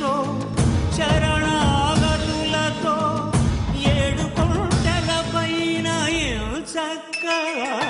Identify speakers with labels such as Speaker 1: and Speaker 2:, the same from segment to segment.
Speaker 1: శరణాగతులతో శరణాగతులతో ఏడు కొండల పైన చక్కగా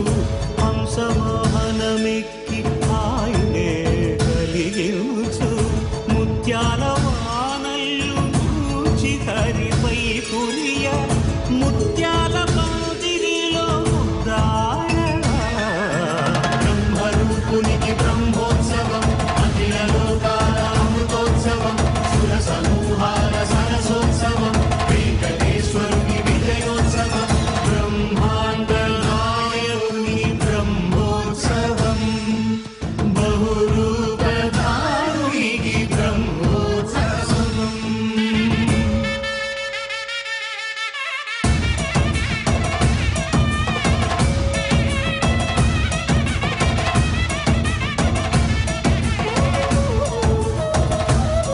Speaker 1: unique.